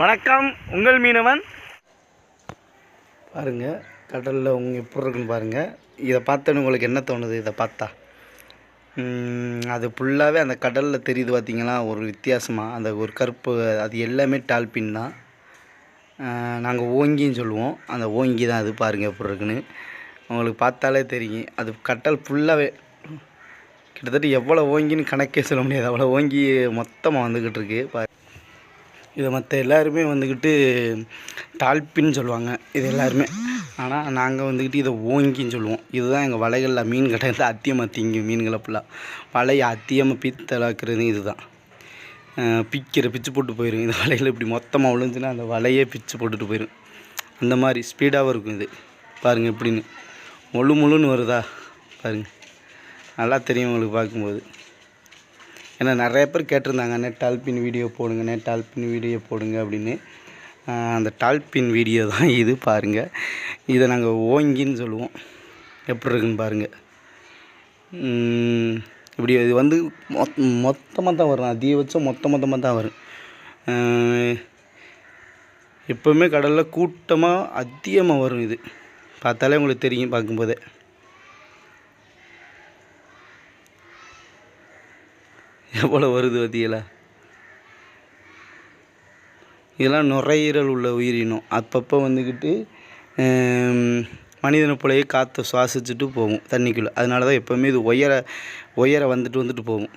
வணக்கம் உங்கள் மீனவன். பாருங்க கடலில் உங்க எப்படி இருக்குன்னு பாருங்கள் இதை பார்த்தோன்னு உங்களுக்கு என்ன தோணுது? இதை பார்த்தா. அது ஃபுல்லாகவே அந்த கடலில் தெரியுது பார்த்திங்களா ஒரு வித்தியாசமாக அந்த ஒரு கருப்பு அது எல்லாமே டால்பின் தான். நாங்கள் ஓங்கின்னு சொல்லுவோம். அந்த ஓங்கி தான் அது பாருங்கள் எப்படி இருக்குன்னு. உங்களுக்கு பார்த்தாலே தெரியும். அது கடல் ஃபுல்லாகவே கிட்டத்தட்ட எவ்வளோ ஓங்கின்னு கணக்கே சொல்ல முடியாது. அவ்வளோ ஓங்கி மொத்தமாக வந்துக்கிட்டு இருக்கு. பா இதை மற்ற எல்லாருமே வந்துக்கிட்டு டால்பின்னு சொல்லுவாங்க. இது எல்லாருமே. ஆனால் நாங்கள் வந்துக்கிட்டு இதை ஓங்கின்னு சொல்லுவோம். இதுதான் எங்கள் வலைகளில் மீன் கிடையாது அத்தியமாக திங்கும் மீன்களை ஃபுல்லாக வலையை அத்தியமாக பித்தலாக்குறது இதுதான். தான் பிக்கிற பிச்சு போட்டு போயிடும் இந்த வலையில் இப்படி மொத்தமாக விழுந்துன்னா அந்த வலையே பிச்சு போட்டுட்டு போயிடும் அந்த மாதிரி ஸ்பீடாகவும் இருக்கும் இது. பாருங்கள் எப்படின்னு முழு முழுன்னு வருதா? பாருங்கள் நல்லா தெரியும் உங்களுக்கு பார்க்கும்போது. ஏன்னா நிறைய பேர் கேட்டிருந்தாங்க நெட் டால்பின் வீடியோ போடுங்க நெட் டால்பின் வீடியோ போடுங்க அப்படின்னு. அந்த டால்பின் வீடியோ தான் இது பாருங்கள் இதை நாங்கள் ஓங்கின்னு சொல்லுவோம். எப்படி இருக்குன்னு பாருங்கள் இப்படி இது வந்து மொத் மொத்தமாக தான் வரும். அதிகபட்சம் மொத்த மொத்தமாக தான் வரும். எப்போவுமே கடலில் கூட்டமாக அதிகமாக வரும் இது. பார்த்தாலே உங்களுக்கு தெரியும் பார்க்கும்போதே. எவ்வளோ வருது பார்த்தீங்களா இதெல்லாம் நுரையீரல் உள்ள உயிரினம் அப்பப்போ வந்துக்கிட்டு மனிதனை போலயே காற்றை சுவாசிச்சுட்டு போகும் தண்ணிக்குள்ளே. அதனால தான் எப்போவுமே இது உயர உயர வந்துட்டு வந்துட்டு போகும்.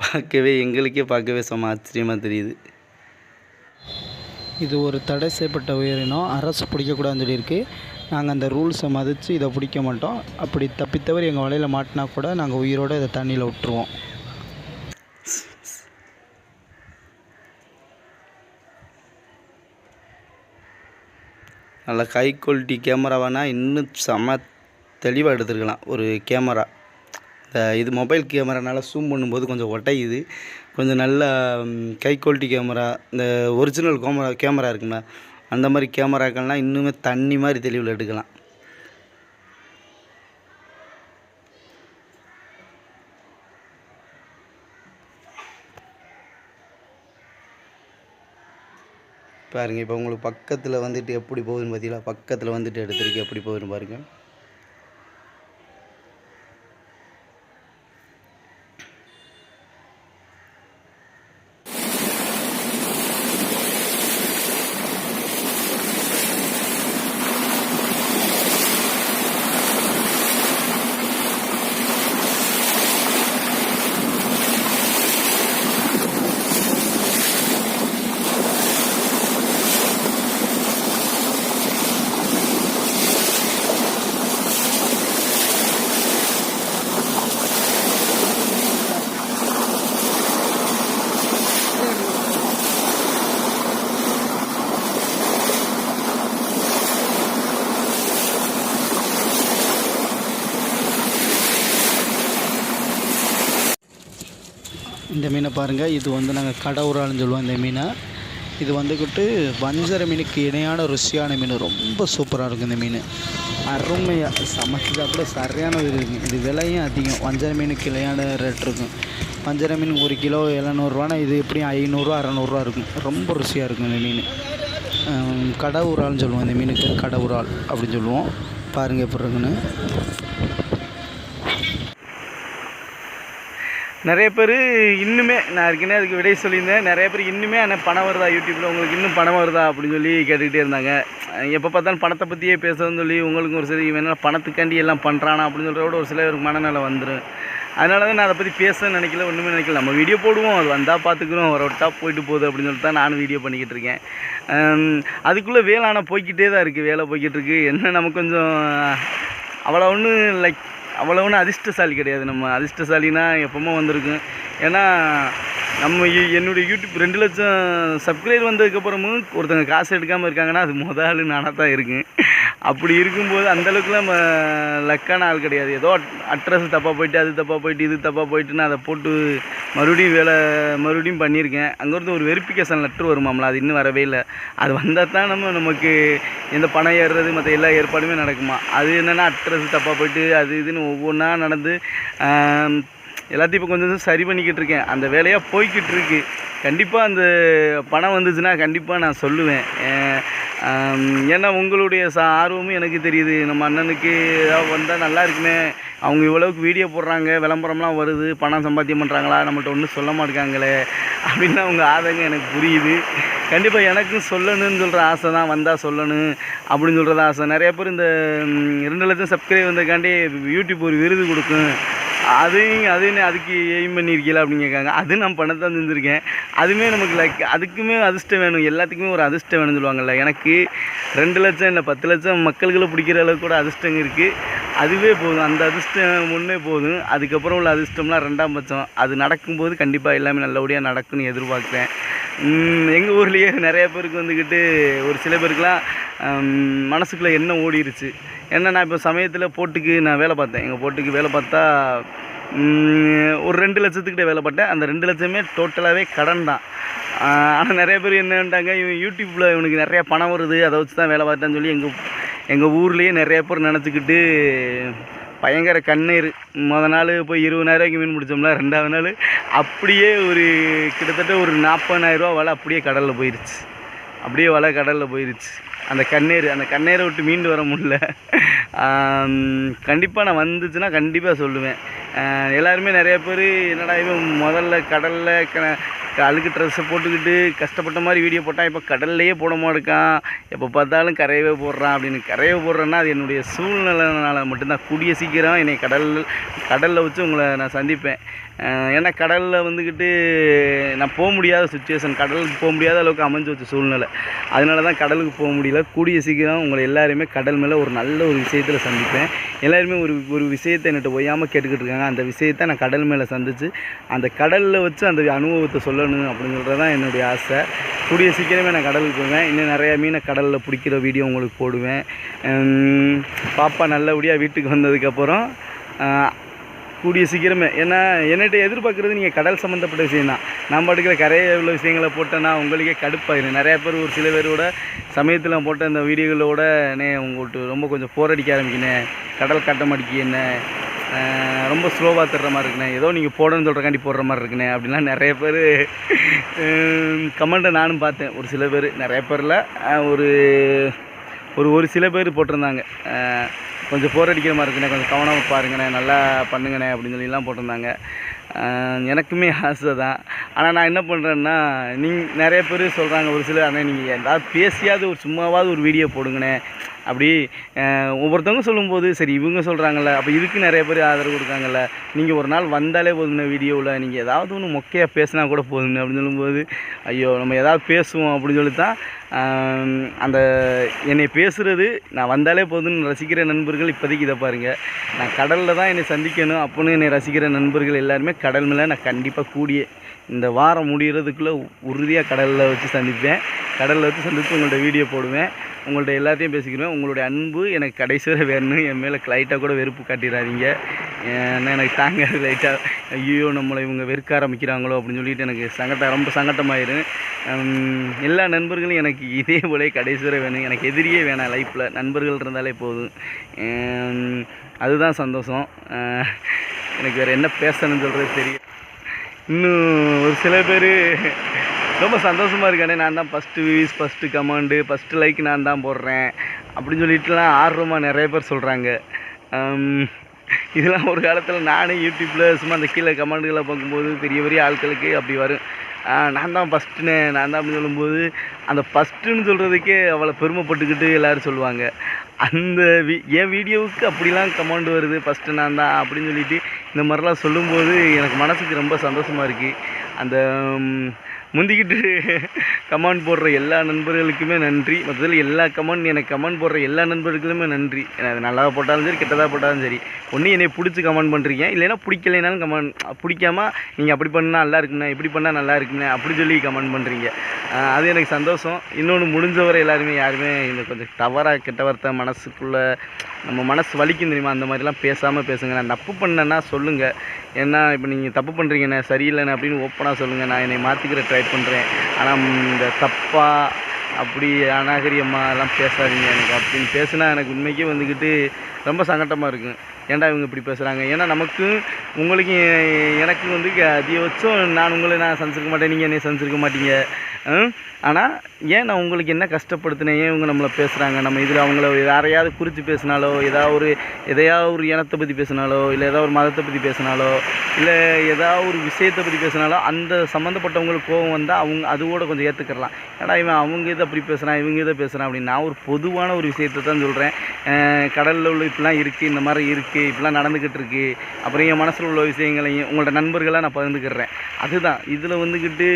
பார்க்கவே எங்களுக்கே பார்க்கவே சும்மா ஆச்சரியமாக தெரியுது. இது ஒரு தடை செய்யப்பட்ட உயிரினம். அரசு பிடிக்கக்கூடாதுன்னு சொல்லியிருக்கு. நாங்கள் அந்த ரூல்ஸை மதித்து இதை பிடிக்க மாட்டோம். அப்படி தப்பித்தவர் எங்கள் வலையில் மாட்டினா கூட நாங்கள் உயிரோடு இதை தண்ணியில் விட்டுருவோம். நல்ல ஹை குவாலிட்டி கேமராவானா இன்னும் செம தெளிவாக எடுத்துருக்கலாம். ஒரு கேமரா இந்த இது மொபைல் கேமரானால ஜூம் பண்ணும்போது கொஞ்சம் ஒட்டையுது கொஞ்சம் நல்ல ஹை குவாலிட்டி கேமரா இந்த ஒரிஜினல் கேமரா கேமரா இருக்குங்களா அந்த மாதிரி கேமராக்கள்லாம் இன்னுமே தண்ணி மாதிரி தெளிவில் எடுக்கலாம். பாருங்கள் இப்போ உங்களுக்கு பக்கத்தில் வந்துட்டு எப்படி போகுதுன்னு பார்த்தீங்களா பக்கத்தில் வந்துட்டு எடுத்துருக்கு எப்படி போகுதுன்னு பாருங்கள் இந்த மீனை பாருங்கள் இது வந்து நாங்கள் கடவுரால்னு சொல்லுவோம் இந்த மீனை. இது வந்துக்கிட்டு வஞ்சர மீனுக்கு இணையான ருசியான மீன் ரொம்ப சூப்பராக இருக்கும் இந்த மீன். அருமையாக சமைச்சது கூட சரியான இது இருக்கும் இது விலையும் அதிகம். வஞ்சர மீனுக்கு இணையான ரேட் இருக்கும். வஞ்சர மீன் ஒரு கிலோ எழுநூறுவானா இது எப்படியும் ஐநூறுரூவா அறநூறுவா இருக்கும். ரொம்ப ருசியாக இருக்கும் இந்த மீன். கடவுரால்னு சொல்லுவோம் இந்த மீனுக்கு கடவுரால் அப்படின்னு சொல்லுவோம். பாருங்கள் எப்படி இருக்குன்னு. நிறைய பேர் இன்னுமே நான் ஏற்கனவே அதுக்கு விடை சொல்லியிருந்தேன். நிறைய பேர் இன்னுமே ஆனால் பணம் வருதா யூடியூப்பில் உங்களுக்கு இன்னும் பணம் வருதா? அப்படின்னு சொல்லி கேட்டுக்கிட்டே இருந்தாங்க. எப்போ பார்த்தாலும் பணத்தை பற்றியே பேசுறதுன்னு சொல்லி உங்களுக்கு ஒரு சில இவன் என்ன பணத்துக்காண்டி எல்லாம் பண்ணுறானா அப்படின்னு சொல்கிறத விட ஒரு சிலருக்கு மனநிலை வந்துடும் அதனால தான் நான் அதை பற்றி பேச நினைக்கல ஒன்றுமே நினைக்கல. நம்ம வீடியோ போடுவோம். அது வந்தால் பார்த்துக்குறோம் ஒரு விட்டா போயிட்டு போகுது அப்படின்னு சொல்லிட்டு தான் நானும் வீடியோ பண்ணிக்கிட்டு இருக்கேன். அதுக்குள்ளே வேலை ஆனால் போய்க்கிட்டே தான் இருக்குது வேலை போய்கிட்டு இருக்கு. என்ன நமக்கு கொஞ்சம் அவ்வளோ ஒன்றும் லைக் அவ்வளோ ஒன்றும் அதிர்ஷ்டசாலி கிடையாது. நம்ம அதிர்ஷ்டசாலினா எப்பவுமே வந்திருக்கும். ஏன்னா நம்ம என்னுடைய யூடியூப் ரெண்டு லட்சம் சப்ஸ்கிரைப் வந்ததுக்கப்புறமும் ஒருத்தங்க காசு எடுக்காமல் இருக்காங்கன்னா அது முதல் நானாக தான் இருக்குது அப்படி இருக்கும்போது அந்தளவுக்குலாம் நம்ம லக்கான ஆள் கிடையாது. ஏதோ அட்ரஸ் தப்பாக போயிட்டு அது தப்பாக போயிட்டு இது தப்பாக போயிட்டுன்னு அதை போட்டு மறுபடியும் வேலை மறுபடியும் பண்ணியிருக்கேன். அங்கேருந்து ஒரு வெரிஃபிகேஷன் லெட்ரு வருமாம்ல அது இன்னும் வரவே இல்லை. அது வந்தால் தான் நம்ம நமக்கு எந்த பணம் ஏறுறது மற்ற எல்லா ஏற்பாடுமே நடக்குமா? அது என்னென்னா அட்ரஸ் தப்பாக போயிட்டு அது இதுன்னு ஒவ்வொன்றா நடந்து எல்லாத்தையும் இப்போ கொஞ்சம் சரி பண்ணிக்கிட்டு இருக்கேன். அந்த வேலையாக போய்கிட்டு இருக்கு. கண்டிப்பாக அந்த பணம் வந்துச்சுன்னா கண்டிப்பாக நான் சொல்லுவேன். ஏன்னா உங்களுடைய ச ஆர்வமும் எனக்கு தெரியுது. நம்ம அண்ணனுக்கு ஏதாவது வந்தால் நல்லா இருக்குமே. அவங்க இவ்வளவுக்கு வீடியோ போடுறாங்க விளம்பரம்லாம் வருது பணம் சம்பாத்தியம் பண்ணுறாங்களா நம்மள்ட்ட ஒன்றும் சொல்ல மாட்டேங்காங்களே அப்படின்னு அவங்க ஆதங்கம் எனக்கு புரியுது. கண்டிப்பாக எனக்கும் சொல்லணும்னு சொல்கிற ஆசை தான் வந்தால் சொல்லணும் அப்படின்னு சொல்கிறது ஆசை. நிறைய பேர் இந்த ரெண்டு லட்சம் சப்ஸ்கிரைப் வந்ததுக்காண்டி யூடியூப் ஒரு விருது கொடுக்கும். அதையும் அதையும் அதுக்கு எய்ம் பண்ணியிருக்கீங்களா அப்படின்னு கேட்காங்க அது நான் பணத்தான் செஞ்சுருக்கேன் அதுவுமே நமக்கு லைக் அதுக்குமே அதிர்ஷ்டம் வேணும். எல்லாத்துக்குமே ஒரு அதிர்ஷ்டம் வேணும்னு சொல்லுவாங்கல்ல. எனக்கு ரெண்டு லட்சம் இல்லை பத்து லட்சம் மக்கள்களை பிடிக்கிற அளவுக்கு கூட அதிர்ஷ்டம் இருக்குது அதுவே போதும். அந்த அதிர்ஷ்டம் ஒன்றே போதும். அதுக்கப்புறம் உள்ள அதிர்ஷ்டம்லாம் ரெண்டாம் பட்சம். அது நடக்கும்போது கண்டிப்பாக எல்லாமே நல்லபடியாக நடக்கும்னு எதிர்பார்க்குறேன். எங்கள் ஊர்லேயே நிறைய பேருக்கு வந்துக்கிட்டு ஒரு சில பேருக்குலாம் மனசுக்குள்ளே என்ன ஓடிருச்சு? ஏன்னா நான் இப்போ சமயத்தில் போட்டுக்கு நான் வேலை பார்த்தேன். எங்கள் போட்டுக்கு வேலை பார்த்தா ஒரு ரெண்டு லட்சத்துக்கிட்ட வேலை பார்த்தேன். அந்த ரெண்டு லட்சமே டோட்டலாகவே கடன் தான். ஆனால் நிறைய பேர் என்னன்ட்டாங்க இவன் யூடியூப்பில் இவனுக்கு நிறையா பணம் வருது அதை வச்சு தான் வேலை பார்த்தேன்னு சொல்லி எங்கள் எங்கள் ஊர்லேயே நிறைய பேர் நினச்சிக்கிட்டு பயங்கர கண்ணீர். முத நாள் போய் இருபதாயிரூவாய்க்கு மீன் பிடிச்சோம்ல ரெண்டாவது நாள் அப்படியே ஒரு கிட்டத்தட்ட ஒரு நாற்பதாயிரரூவா வலை அப்படியே கடலில் போயிருச்சு. அப்படியே வலை கடலில் போயிருச்சு. அந்த கண்ணீர் அந்த கண்ணீரை விட்டு மீண்டு வர முடியல. கண்டிப்பாக நான் வந்துச்சுன்னா கண்டிப்பாக சொல்லுவேன். எல்லாருமே நிறைய பேர் என்னடா இவன் முதல்ல கடலில் க அழுக்கு ட்ரெஸ்ஸை போட்டுக்கிட்டு கஷ்டப்பட்ட மாதிரி வீடியோ போட்டான் இப்போ கடல்லையே போட இருக்கான் எப்போ பார்த்தாலும் கரையவே போடுறான் அப்படின்னு. கரையவே போடுறேன்னா அது என்னுடைய சூழ்நிலைனால மட்டும்தான். கூடிய சீக்கிரம் என்னை கடல் கடலில் வச்சு உங்களை நான் சந்திப்பேன். ஏன்னா கடலில் வந்துக்கிட்டு நான் போக முடியாத சுச்சுவேஷன் கடலுக்கு போக முடியாத அளவுக்கு அமைஞ்சு வச்ச சூழ்நிலை. அதனால தான் கடலுக்கு போக முடியல. கூடிய சீக்கிரம் உங்களை எல்லாருமே கடல் மேலே ஒரு நல்ல ஒரு விஷயத்தில் சந்திப்பேன். எல்லாருமே ஒரு ஒரு விஷயத்தை என்கிட்ட ஒய்யாமல் கேட்டுக்கிட்டு இருக்காங்க. அந்த விஷயத்தை நான் கடல் மேலே சந்தித்து அந்த கடலில் வச்சு அந்த அனுபவத்தை வரணும் அப்படின்னு சொல்கிறது தான் என்னுடைய ஆசை. கூடிய சீக்கிரமே நான் கடலுக்கு போவேன். இன்னும் நிறையா மீனை கடலில் பிடிக்கிற வீடியோ உங்களுக்கு போடுவேன். பாப்பா நல்லபடியாக வீட்டுக்கு வந்ததுக்கப்புறம் கூடிய சீக்கிரமே. ஏன்னா என்னகிட்ட எதிர்பார்க்குறது நீங்கள் கடல் சம்மந்தப்பட்ட விஷயம் தான் நான் பாட்டுக்கிற கரையை உள்ள விஷயங்களை போட்டேன்னா உங்களுக்கே கடுப்பாயிரும் நிறையா பேர் ஒரு சில பேரோட சமயத்தில் போட்ட அந்த வீடியோகளோட நே உங்கள்கிட்ட ரொம்ப கொஞ்சம் போர் அடிக்க கடல் கட்ட மாட்டேங்கி என்ன ரொம்ப ஸ்லோவாக தர்ற மாதிரி இருக்குண்ணே. ஏதோ நீங்கள் போடணும்னு சொல்கிறக்காண்டி போடுற மாதிரி இருக்குண்ணே அப்படின்லாம் நிறைய பேர் கமெண்ட்டை நானும் பார்த்தேன். ஒரு சில பேர் நிறைய பேரில் ஒரு ஒரு ஒரு சில பேர் போட்டிருந்தாங்க. கொஞ்சம் போர் அடிக்கிற மாதிரி இருக்குண்ணே கொஞ்சம் கவனமாக பாருங்கண்ணே. நல்லா பண்ணுங்கண்ணே அப்படின்னு சொல்லிலாம் போட்டிருந்தாங்க. எனக்குமே ஆசை தான். ஆனால் நான் என்ன பண்ணுறேன்னா நீங்கள் நிறைய பேர் சொல்கிறாங்க ஒரு சிலர் அண்ணே நீங்கள் ஏதாவது பேசியாவது ஒரு சும்மாவாவது ஒரு வீடியோ போடுங்கண்ணே. அப்படி ஒவ்வொருத்தவங்க சொல்லும்போது சரி இவங்க சொல்கிறாங்கல்ல அப்போ இதுக்கு நிறைய பேர் ஆதரவு கொடுக்காங்கல்ல நீங்கள் ஒரு நாள் வந்தாலே போதுங்க வீடியோவில் நீங்கள் ஏதாவது ஒன்று மொக்கையாக பேசினா கூட போதும்ண்ணே அப்படின்னு சொல்லும்போது ஐயோ நம்ம ஏதாவது பேசுவோம் அப்படின்னு சொல்லி தான் அந்த என்னை பேசுகிறது நான் வந்தாலே போதும்னு ரசிக்கிற நண்பர்கள் இப்போதைக்கு இதை பாருங்கள் நான் கடலில் தான் என்னை சந்திக்கணும் அப்புடின்னு என்னை ரசிக்கிற நண்பர்கள் எல்லாருமே கடல் மேலே நான் கண்டிப்பாக கூடிய. இந்த வாரம் முடிகிறதுக்குள்ளே உறுதியாக கடலில் வச்சு சந்திப்பேன். கடலில் வச்சு சந்தித்து உங்கள்கிட்ட வீடியோ போடுவேன். உங்கள்கிட்ட எல்லாத்தையும் பேசிக்கிறேன் உங்களுடைய அன்பு எனக்கு கடைசி வரை வேணும் என் மேலே லைட்டாக கூட வெறுப்பு காட்டிடாதீங்க ஏன்னா எனக்கு தாங்காது லைட்டாக ஐயோ நம்மளை இவங்க வெறுக்க ஆரம்பிக்கிறாங்களோ அப்படின்னு சொல்லிட்டு எனக்கு சங்கட்டம் ரொம்ப சங்கட்டமாயிரும் எல்லா நண்பர்களும் எனக்கு இதே போல கடைசி வரை வேணும். எனக்கு எதிரியே வேணாம் லைஃப்பில் நண்பர்கள் இருந்தாலே போதும். அதுதான் சந்தோஷம். எனக்கு வேறு என்ன பேசணும்னு சொல்கிறது தெரியும் இன்னும் ஒரு சில பேர் ரொம்ப சந்தோஷமாக இருக்கானே. நான் தான் first views first comment first like நான் தான் போடுறேன். அப்படின்னு சொல்லிட்டுலாம் ஆர்வமாக நிறைய பேர் சொல்கிறாங்க இதெல்லாம் ஒரு காலத்தில் நானே யூடியூப்பில் சும்மா அந்த கீழே கமெண்ட்டுகளை பார்க்கும்போது பெரிய பெரிய ஆட்களுக்கு அப்படி வரும். நான் தான் ஃபஸ்ட்டுன்னு நான் தான் அப்படின்னு சொல்லும்போது அந்த ஃபஸ்ட்டுன்னு சொல்கிறதுக்கே அவ்வளோ பெருமைப்பட்டுக்கிட்டு எல்லோரும் சொல்லுவாங்க. அந்த வி என் வீடியோவுக்கு அப்படிலாம் கமெண்ட் வருது ஃபஸ்ட்டு நான் தான் அப்படின்னு சொல்லிட்டு இந்த மாதிரிலாம் சொல்லும்போது எனக்கு மனசுக்கு ரொம்ப சந்தோஷமாக இருக்குது அந்த முந்திக்கிட்டு கமெண்ட் போடுற எல்லா நண்பர்களுக்குமே நன்றி. மொத்தத்தில் எல்லா கமெண்ட் எனக்கு கமெண்ட் போடுற எல்லா நண்பர்களுக்குமே நன்றி. எனக்கு அது நல்லா போட்டாலும் சரி கெட்டதாக போட்டாலும் சரி. ஒன்று என்னை பிடிச்சி கமெண்ட் பண்ணுறீங்க இல்லைன்னா பிடிக்கலைனாலும் கமெண்ட் பிடிக்காம நீங்கள் அப்படி பண்ணால் நல்லா இருக்குண்ணே இப்படி பண்ணால் நல்லா இருக்குண்ணே அப்படி சொல்லி கமெண்ட் பண்ணுறீங்க அது எனக்கு சந்தோஷம். இன்னொன்று முடிஞ்சவரை எல்லாருமே யாருமே இந்த கொஞ்சம் தவறாக கெட்ட வார்த்தை மனசுக்குள்ளே நம்ம மனசு வலிக்கும் தெரியுமா? அந்த மாதிரிலாம் பேசாமல் பேசுங்க. நான் தப்பு பண்ணேன்னா சொல்லுங்கள் ஏன்னா இப்போ நீங்கள் தப்பு பண்ணுறீங்கண்ணே சரியில்லைண்ணே அப்படின்னு ஓப்பனாக சொல்லுங்கள் நான் என்னை மாற்றிக்கிற ட்ரை பண்ணுறேன் ஆனால் இந்த தப்பாக அப்படி அநாகரியமாக எல்லாம் பேசாதீங்க எனக்கு. அப்படின்னு பேசுனா எனக்கு உண்மைக்கே வந்துக்கிட்டு ரொம்ப சங்கட்டமாக இருக்கும் ஏன்டா இவங்க இப்படி பேசுகிறாங்க ஏன்னா நமக்கு உங்களுக்கு எனக்கு வந்து அதிகபட்சம் நான் உங்களை நான் சந்திச்சிருக்க மாட்டேன் நீங்கள் என்னை சந்திச்சிருக்க மாட்டீங்க. ஆனால் ஏன் நான் உங்களுக்கு என்ன கஷ்டப்படுத்தினேன்? ஏன் இவங்க நம்மளை பேசுகிறாங்க நம்ம இதில் அவங்கள யாரையாவது குறித்து பேசினாலோ ஏதாவது ஒரு எதையாவது ஒரு இனத்தை பற்றி பேசினாலோ இல்லை ஏதாவது ஒரு மதத்தை பற்றி பேசினாலோ இல்லை ஏதாவது ஒரு விஷயத்தை பற்றி பேசினாலோ அந்த சம்மந்தப்பட்டவங்களுக்கு கோபம் வந்தால் அவங்க அதுவோட கொஞ்சம் ஏற்றுக்கிறலாம் ஏன்னா இவன் அவங்க இதை அப்படி பேசுகிறான் இவங்க இதை பேசுகிறான் அப்படின்னு நான் ஒரு பொதுவான ஒரு விஷயத்தை தான் சொல்கிறேன் கடலில் உள்ள இப்படிலாம் இருக்குது இந்த மாதிரி இருக்குது இப்படிலாம் நடந்துக்கிட்டு இருக்கு அப்புறம் என் மனசில் உள்ள விஷயங்களையும் உங்களோட நண்பர்களாக நான் பகிர்ந்துக்கிறேன். அதுதான். இதில் வந்துக்கிட்டு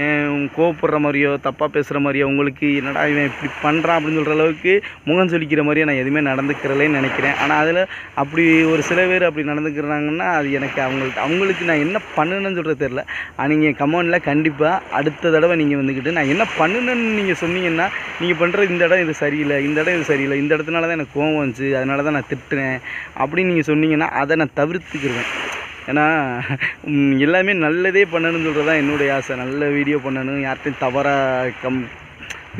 அஹ், கோவப்படுற மாதிரியோ தப்பாக பேசுகிற மாதிரியோ உங்களுக்கு என்னடா இவன் இப்படி பண்ணுறான் அப்படின்னு சொல்கிற அளவுக்கு முகம் சொல்லிக்கிற மாதிரியோ நான் எதுவுமே நடந்துக்கிறலேன்னு நினைக்கிறேன். ஆனால் அதில் அப்படி ஒரு சில பேர் அப்படி நடந்துக்கிறாங்கன்னா அது எனக்கு அவங்களுக்கு அவங்களுக்கு நான் என்ன பண்ணணும்னு சொல்கிறது தெரில நீங்கள் கமெண்டில் கண்டிப்பாக அடுத்த தடவை நீங்கள் வந்துக்கிட்டு நான் என்ன பண்ணணும்னு நீங்கள் சொன்னீங்கன்னா நீங்கள் பண்ணுற இந்த இடம் இது சரியில்லை இந்த இடம் இது சரியில்லை இந்த இடத்துனால தான் எனக்கு கோவம் வந்துச்சு அதனால தான் நான் திட்டுனேன் அப்படின்னு நீங்கள் சொன்னீங்கன்னா அதை நான் தவிர்த்துக்கிடுவேன் ஏன்னா எல்லாமே நல்லதே பண்ணணும்னு சொல்கிறது தான் என்னுடைய ஆசை. நல்ல வீடியோ பண்ணணும் யார்கிட்டையும் தவறாக கம்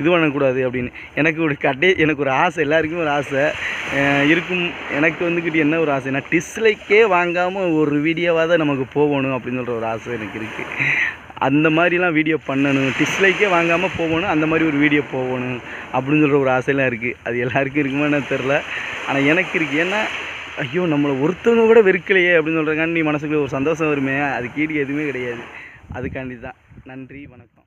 இது பண்ணக்கூடாது அப்படின்னு. எனக்கு ஒரு கடை எனக்கு ஒரு ஆசை எல்லாருக்குமே ஒரு ஆசை. இருக்கும் எனக்கு வந்துக்கிட்டு என்ன ஒரு ஆசைன்னா டிஸ்லைக்கே வாங்காமல் ஒரு வீடியோவாக தான் நமக்கு போகணும் அப்படின்னு சொல்கிற ஒரு ஆசை எனக்கு இருக்குது அந்த மாதிரிலாம் வீடியோ பண்ணணும். டிஸ்லைக்கே வாங்காமல் போகணும். அந்த மாதிரி ஒரு வீடியோ போகணும். அப்படின்னு சொல்கிற ஒரு ஆசையெல்லாம் இருக்குது அது எல்லாருக்கும் இருக்குமான்னு தெரில ஆனால் எனக்கு இருக்குது ஏன்னா ஐயோ நம்மளை ஒருத்தவங்க கூட வெறுக்கலையே அப்படின்னு சொல்கிறக்காண்டி மனசுக்குள்ள ஒரு சந்தோஷம் வருமே. அதுக்கு ஈடு எதுவுமே கிடையாது. அதுக்காண்டி தான் நன்றி. வணக்கம்.